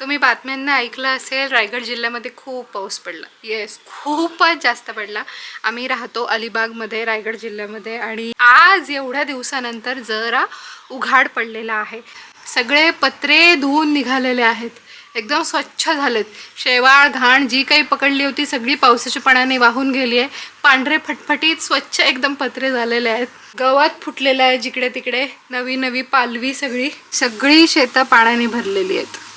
तुम्ही बातम्यांना ऐकलं असेल रायगड जिल्ह्यामध्ये खूप पाऊस पडला. येस खूपच जास्त पडला. आम्ही राहतो अलिबागमध्ये रायगड जिल्ह्यामध्ये आणि आज एवढ्या दिवसानंतर जरा उघाड पडलेला आहे. सगळे पत्रे धुवून निघालेले आहेत. एकदम स्वच्छ झालेत. शेवाळ घाण जी काही पकडली होती सगळी पावसाच्या पाण्याने वाहून गेली आहे. पांढरे फटफटीत स्वच्छ एकदम पत्रे झालेले आहेत. गवत फुटलेलं आहे जिकडे तिकडे नवी नवी पालवी सगळी सगळी शेतं पाण्याने भरलेली आहेत.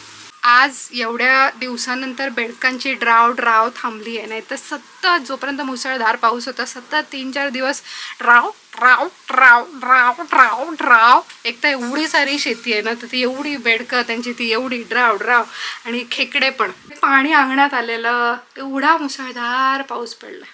आज एवढ्या दिवसानंतर बेडकांची ड्राव ड्राव थांबली आहे. नाही तर सतत जोपर्यंत मुसळधार पाऊस होता सतत तीन चार दिवस draw draw draw draw draw draw एक तर एवढी सारी शेती आहे ना तर ती एवढी बेडकं त्यांची ती एवढी ड्राव ड्राव आणि खेकडे पण. पाणी अंगणात आलेलं एवढा मुसळधार पाऊस पडला.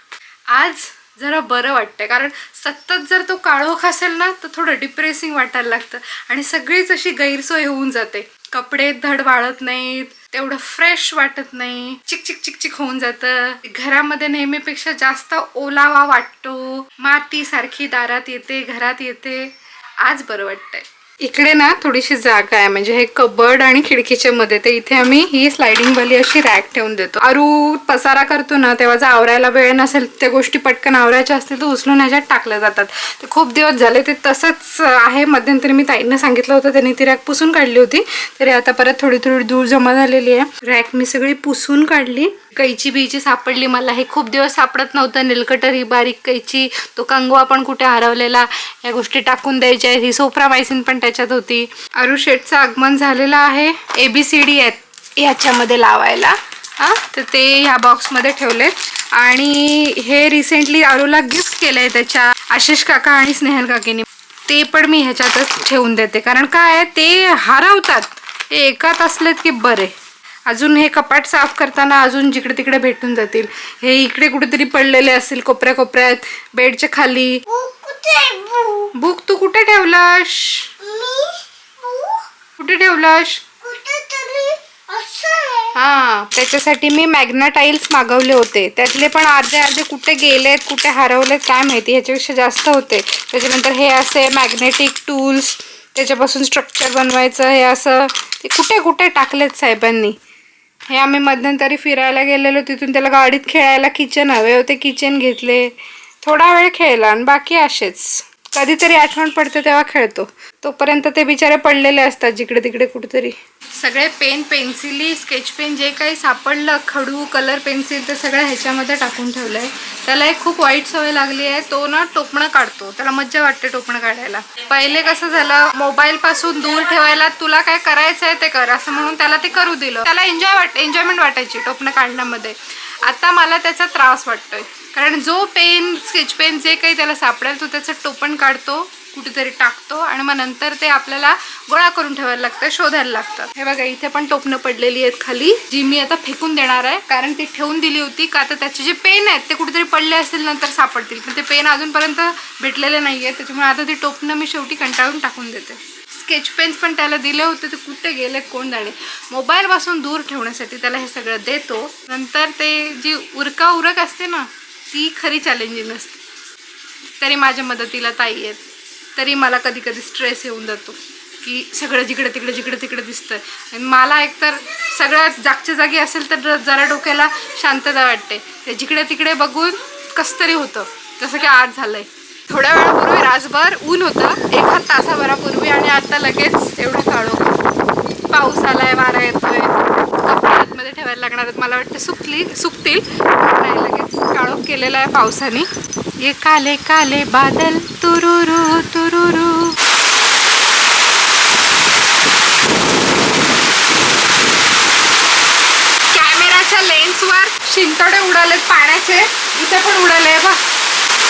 आज जरा बरं वाटतंय कारण सतत जर तो काळोख असेल ना तर थोडं डिप्रेसिंग वाटायला लागतं. आणि सगळीच अशी गैरसोय होऊन जाते. कपडे धड वाळत नाहीत तेवढं फ्रेश वाटत नाही. चिक चिक चिक चिक होऊन जातं. घरामध्ये नेहमीपेक्षा जास्त ओलावा वाटतो. माती सारखी दारात येते घरात येते. आज बरं वाटतंय. इकडे ना थोडीशी जागा आहे. म्हणजे हे कबर्ड आणि खिडकीच्या मध्ये. ते इथे आम्ही ही स्लायडिंग वाली अशी रॅक ठेवून देतो. अरू पसारा करतो ना तेव्हा जर आवरायला वेळ नसेल त्या गोष्टी पटकन आवरायच्या असतील तर उचलून ह्याच्यात टाकल्या जातात. ते खूप दिवस झाले ते तसंच आहे. मध्यंतरी मी ताईंना सांगितलं होतं त्यांनी ती रॅक पुसून काढली होती. तरी आता परत थोडी थोडी दूर जमा झालेली आहे. रॅक मी सगळी पुसून काढली. कैची बिची सापडली मला. हे खूप दिवस सापडत नव्हतं. निलकटर ही बारीक कैची तो कंगवा पण कुठे हरवलेला या गोष्टी टाकून द्यायच्या ही सोप्रा मायसिन पण त्याच्यात होती. अरुशेटचं आगमन झालेलं आहे. ए बी सी डी आहेत याच्यामध्ये लावायला. हां तर ते ह्या बॉक्समध्ये ठेवलेत. आणि हे रिसेंटली अरुला गिफ्ट केलं आहे त्याच्या आशिष काका आणि स्नेहल काकीने. ते पण मी ह्याच्यातच ठेवून देते. कारण काय आहे, ते हरवतात. ते एकात असलेत की बरे. अजून हे कपाट साफ करताना अजून जिकडे तिकडे भेटून जातील. हे इकडे कुठेतरी पडलेले असतील कोपऱ्या कोपऱ्यात बेडच्या खाली. बुक तू कुठे ठेवलास? कुठे ठेवलास? हा त्याच्यासाठी मी मॅग्ना टाईल्स मागवले होते. त्यातले पण अर्धे अर्धे कुठे गेलेत कुठे हरवलेत काय माहिती? ह्याच्यापेक्षा जास्त होते. त्याच्यानंतर हे असे मॅग्नेटिक टूल्स त्याच्यापासून स्ट्रक्चर बनवायचं हे असं. ते कुठे कुठे टाकलेत साहेबांनी? हे आम्ही मध्यंतरी फिरायला गेलेलो तिथून त्याला गाडीत खेळायला किचन हवे होते किचन घेतले. थोडा वेळ खेळला आणि बाकी असेच. कधीतरी आठवण पडते तेव्हा खेळतो. तोपर्यंत ते बिचारे पडलेले असतात जिकडे तिकडे कुठेतरी. सगळे पेन पेन्सिली स्केच पेन जे काही सापडलं खडू कलर पेन्सिल ते सगळं ह्याच्यामध्ये टाकून ठेवलं आहे त्याला एक खूप वाईट सवय लागली आहे. तो ना टोपणं काढतो. त्याला मज्जा वाटते टोपणं काढायला. पहिले कसं झालं मोबाईल पासून दूर ठेवायला तुला काय करायचं आहे ते कर. असं म्हणून त्याला ते करू दिलं. त्याला एन्जॉय वाट एन्जॉयमेंट वाटायची टोपणं काढण्यामध्ये. आता मला त्याचा त्रास वाटतोय. कारण जो पेन स्केच पेन जे काही त्याला सापडेल तो त्याचं टोपण काढतो. कुठेतरी टाकतो आणि मग नंतर ते आपल्याला गोळा करून ठेवायला लागतं शोधायला लागतं. हे बघा इथे पण टोपणं पडलेली आहेत खाली जी मी आता फेकून देणार आहे. कारण ती ठेवून दिली होती का तर त्याचे जे पेन आहेत ते कुठेतरी पडले असतील नंतर सापडतील. पण ते पेन अजूनपर्यंत भेटलेले नाही आहेत त्याच्यामुळे आता ती टोपणं मी शेवटी कंटाळून टाकून देते. स्केच पेन्स पण त्याला दिले होते ते कुठे गेले कोण जाणे? मोबाईलपासून दूर ठेवण्यासाठी त्याला हे सगळं देतो. नंतर ते जी उरका उरक असते ना ती खरी चॅलेंजिंग असते तरी माझ्या मदतीला ताई आहेत. तरी मला कधी कधी स्ट्रेस येऊन जातो की सगळं जिकडे तिकडे जिकडे तिकडे दिसतं आणि मला एकतर सगळ्यात जागच्या जागी असेल तर जरा डोक्याला शांतता वाटते. ते जिकडे तिकडे बघून कसं तरी होतं. जसं की आज आहे थोड्या वेळापूर्वी रासभर ऊन होतं. एका तासाभरापूर्वी आणि आता लगेच एवढं काळो पाऊस आलाय वारा येतोय. कपडे आतमध्ये ठेवायला लागणार आहेत. मला वाटतं सुकली सुकतील. नाही लगेच काळोख केलेला आहे पावसाने. ये काले काले बादल तुरुरू तुरुरू। कॅमेराच्या लेन्सवर शिंतोडे उडालेत पाण्याचे इथे पण उडाले बघ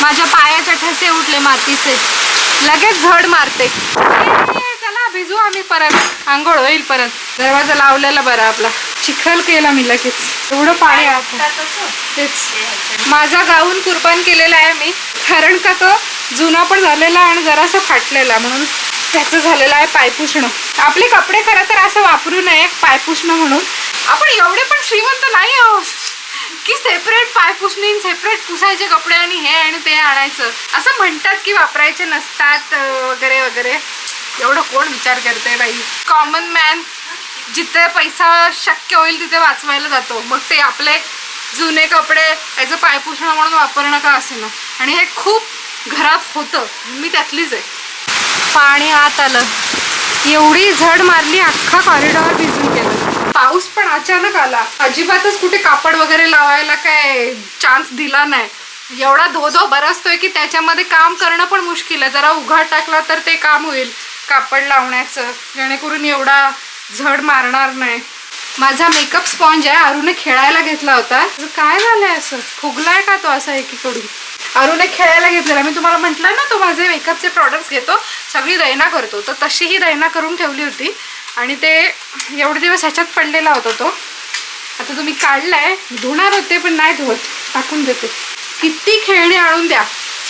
माझ्या पायाचे ठसे उठले मातीचे. लगेच झड मारते. चला भिजू आम्ही परत. आंघोळ होईल परत. दरवाजा लावलेला बरा आपला. चिखल केला मी लगेच. एवढं पाणी. तेच. माझा गाऊन कुर्बान केलेला आहे मी कारण का तो जुना पण झालेला आणि जरासा फाटलेला म्हणून त्याचं झालेलं आहे पायपुसणं आपले कपडे खरं तर असं वापरू नये पायपुसणं म्हणून. आपण एवढे पण श्रीमंत नाही आहोत की सेपरेट पायपुसणी सेपरेट पुसायचे कपडे आणि हे आणि ते आणायचं. असं म्हणतात की वापरायचे नसतात वगैरे वगैरे. एवढं कोण विचार करते बाई? कॉमन मॅन जिथे पैसा शक्य होईल तिथे वाचवायला जातो. मग ते आपले जुने कपडे ॲज अ पायपुषण म्हणून वापरणं का असे ना आणि हे खूप घरात होतं. मी त्यातलीच आहे. पाणी आत आलं. एवढी झड मारली अख्खा कॉरिडॉर भिजून गेलं. पाऊस पण अचानक आला. अजिबातच कुठे कापड वगैरे लावायला काय चान्स दिला नाही. एवढा धो धो बरसतोय की त्याच्यामध्ये काम करणं पण मुश्किल आहे. जरा उघाड टाकला तर ते काम होईल. कापड लावण्याचं. जेणेकरून एवढा झड मारणार नाही. माझा मेकअप स्पॉन्ज आहे अरुने खेळायला घेतला होता. काय झालंय असं? फुगलाय का तो असा एकीकडून? अरुने खेळायला घेतलेला. मी तुम्हाला म्हटलं ना तो माझे मेकअपचे प्रॉडक्ट्स घेतो सगळी दैना करतो. तर तशीही दैना करून ठेवली होती. आणि ते एवढे दिवस ह्याच्यात पडलेला होता तो. आता तुम्ही काढलाय. धुणार होते पण नाही धुवत. टाकून देते. किती खेळणी आणून द्या.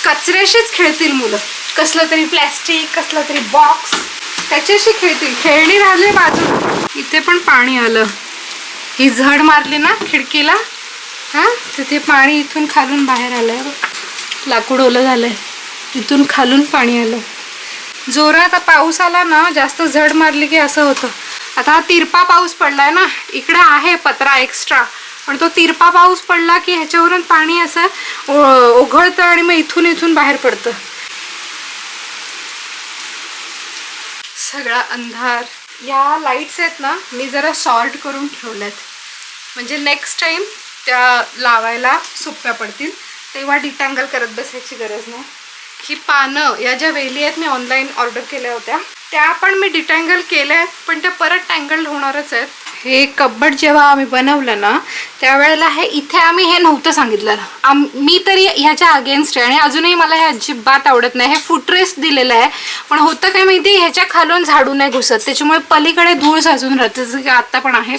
कचऱ्याशीच खेळतील मुलं. कसलं तरी प्लॅस्टिक कसलं तरी बॉक्स त्याच्याशी खेळतील. खेळणी राहिले बाजूला. इथे पण पाणी आलं. ही झड मारली ना खिडकीला? हां? तिथे पाणी इथून खालून बाहेर आलंय लाकूड ओलं झालंय. इथून खालून पाणी आलं. जोरात पाऊस आला ना जास्त झड मारली की असं होतं. आता हा तिरपा पाऊस पडलाय ना. इकडे आहे पत्रा एक्स्ट्रा पण तो तिरपा पाऊस पडला की ह्याच्यावरून पाणी असं ओघळतं आणि मग इथून इथून बाहेर पडतं. सगळा अंधार. या लाईट्स आहेत ना मी जरा सॉर्ट करून ठेवल्यात. म्हणजे नेक्स्ट टाईम त्या लावायला सोप्या पडतील. तेव्हा डिटँगल करत बसायची गरज नाही. ही पानं या ज्या वेली आहेत मी ऑनलाईन ऑर्डर केल्या होत्या. त्या पण मी डिटँगल केल्या आहेत पण त्या परत टँगल होणारच आहेत. हे कब्बड जेव्हा आम्ही बनवलं ना त्यावेळेला हे इथे आम्ही हे नव्हतं सांगितलं. आम मी तरी ह्याच्या अगेन्स्ट आहे आणि अजूनही मला हे अजिबात आवडत नाही. हे फुटरेस्ट दिलेलं आहे. पण होतं काय माहिती ह्याच्या खालून झाडू नाही घुसत. त्याच्यामुळे पलीकडे धूळ साजून राहते जसं की आत्ता पण आहे.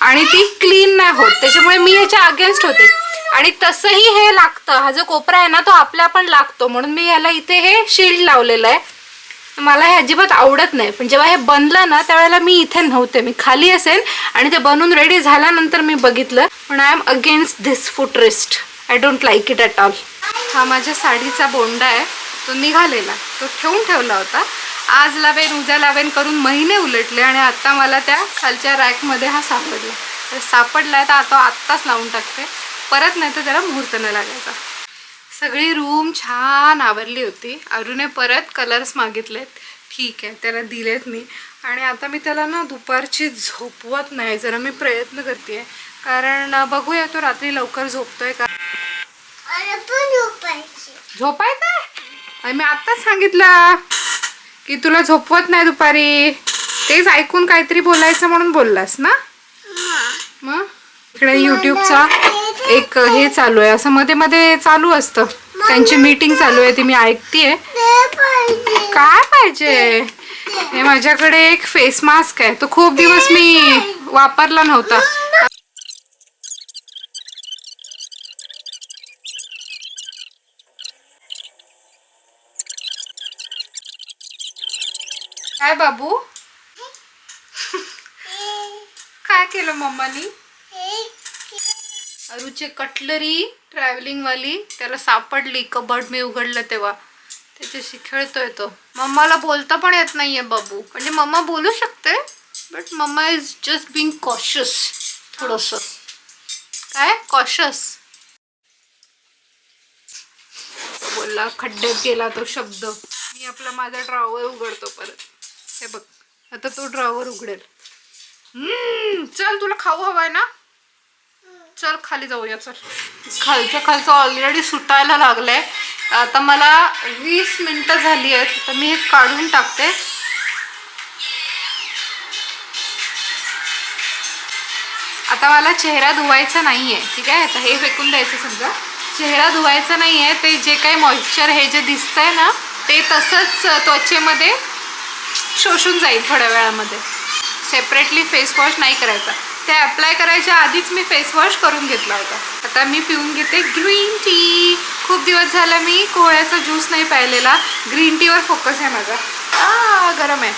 आणि ती क्लीन नाही होत. त्याच्यामुळे मी ह्याच्या अगेन्स्ट होते. आणि तसंही हे लागतं. हा जो कोपरा आहे ना तो आपल्या पण लागतो. म्हणून मी ह्याला इथे हे शिल्ड लावलेलं आहे. मला हे अजिबात आवडत नाही. पण जेव्हा हे बनलं ना त्यावेळेला मी इथे नव्हते. मी खाली असेल आणि ते बनून रेडी झाल्यानंतर मी बघितलं. पण I am against this footrest I don't like it at all हा माझ्या साडीचा बोंडा आहे. तो निघालेला. तो ठेवून ठेवला होता. आज लावेन उद्या लावेन करून महिने उलटले आणि आता मला त्या खालच्या रॅकमध्ये हा सापडला. तर सापडला आहे तर आता आत्ताच लावून टाकते. परत नाही तर त्याला मुहूर्त नाही लागायचा. सगळी रूम छान आवरली होती. अरुणे परत कलर्स मागितलेत. ठीक आहे त्याला दिलेत मी. आणि आता मी त्याला ना दुपारची झोपवत नाही. जरा मी प्रयत्न करते कारण बघूया तो रात्री लवकर झोपतोय का? झोपायची मी आत्ताच सांगितलं की तुला झोपवत नाही दुपारी. तेच ऐकून काहीतरी बोलायचं म्हणून बोललास ना? मग? इकडे युट्यूबचा एक हे चालू आहे. असं मध्ये मध्ये चालू असतं. त्यांची मीटिंग चालू आहे ती मी ऐकतीये. काय पाहिजे? हे माझ्याकडे एक फेस मास्क आहे. तो खूप दिवस मी वापरला नव्हता. काय बाबू? काय केलं मम्मानी? अरुचे कटलरी ट्रॅव्हलिंगवाली त्याला सापडली कबड मी उघडलं तेव्हा. त्याच्याशी खेळतोय तो. मम्माला बोलता पण येत नाहीये बाबू. म्हणजे मम्मा बोलू शकते but mamma is just being cautious थोडस. काय? कॉशियस बोलला खड्ड्यात गेला तो शब्द. मी आपला माझा ड्रॉवर उघडतो परत. हे बघ आता तो ड्रॉवर उघडेल. हम्म, चल तुला खाऊ हवाय ना? चल खाली जाऊया चल. खालचं खालचं ऑलरेडी सुटायला लागलंय. आहे आता मला वीस मिनटं झाली आहेत तर मी हे काढून टाकते. आता मला चेहरा धुवायचा नाही आहे ठीक आहे? आता हे फेकून द्यायचं समजा. चेहरा धुवायचा नाही आहे ते जे काही मॉइश्चर हे जे दिसतंय ना ते तसंच त्वचेमध्ये शोषून जाईल थोड्या वेळामध्ये. सेपरेटली फेस वॉश नाही करायचा. ते अप्लाय करायच्या आधीच मी फेस वॉश करून घेतला होता. आता मी पिऊन घेते ग्रीन टी खूप दिवस झाला मी कोहळ्याचा ज्यूस नाही प्यायलेला. ग्रीन टीवर फोकस आहे माझा. आ गरम आहे.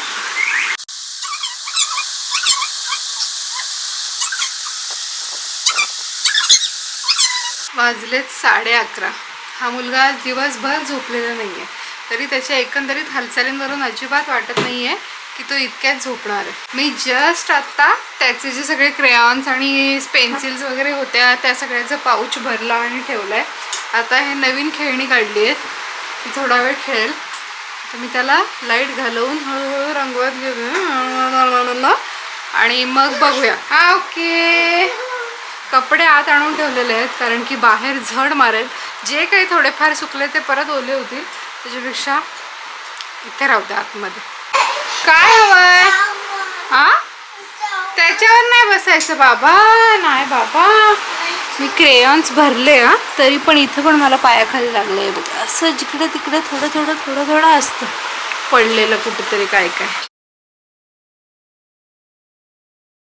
वाजलेत साडे अकरा. हा मुलगा आज दिवसभर झोपलेला नाही आहे तरी त्याच्या एकंदरीत हालचालींवरून अजिबात वाटत नाही आहे की तो इतक्यात झोपणार आहे. मी जस्ट आत्ता त्याचे जे सगळे क्रेयॉन्स आणि पेन्सिल्स वगैरे होत्या त्या सगळ्याचं पाऊच भरला आणि ठेवलाय. आता हे नवीन खेळणी काढली आहेत. ती थोडा वेळ खेळेल. तर मी त्याला लाइट घालवून हळूहळू रंगवत घेतो. आणि मग बघूया. हा ओके कपडे आत आणून ठेवलेले आहेत कारण की बाहेर झड मारेल. जे काही थोडेफार सुकले ते परत ओले होतील. त्याच्यापेक्षा इथे राहू द्या आतमध्ये. काय हवंय? हा? त्याच्यावर नाही बसायचं बाबा. नाही बाबा. मी क्रेयॉन्स भरले हा. तरी पण इथं पण मला पायाखाली लागले बघ. असं जिकडे तिकडे थोडं थोडं थोडं थोडं असतं. पडलेलं कुठेतरी काय काय.